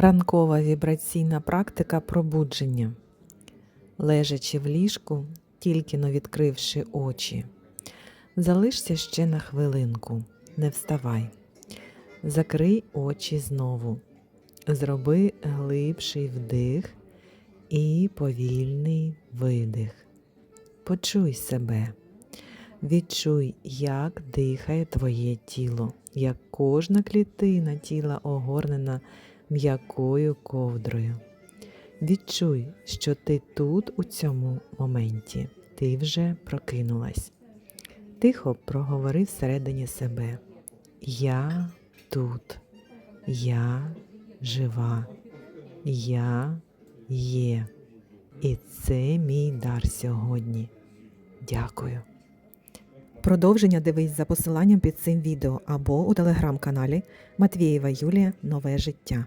Ранкова вібраційна практика пробудження. Лежачи в ліжку, тільки но відкривши очі. Залишся ще на хвилинку, не вставай. Закрий очі знову. Зроби глибший вдих і повільний видих. Почуй себе. Відчуй, як дихає твоє тіло, як кожна клітина тіла огорнена м'якою ковдрою. Відчуй, що ти тут у цьому моменті, ти вже прокинулась. Тихо проговори всередині себе. Я тут, я жива, я є. І це мій дар сьогодні. Дякую. Продовження дивись за посиланням під цим відео або у телеграм-каналі Матвієва Юлія Нове життя.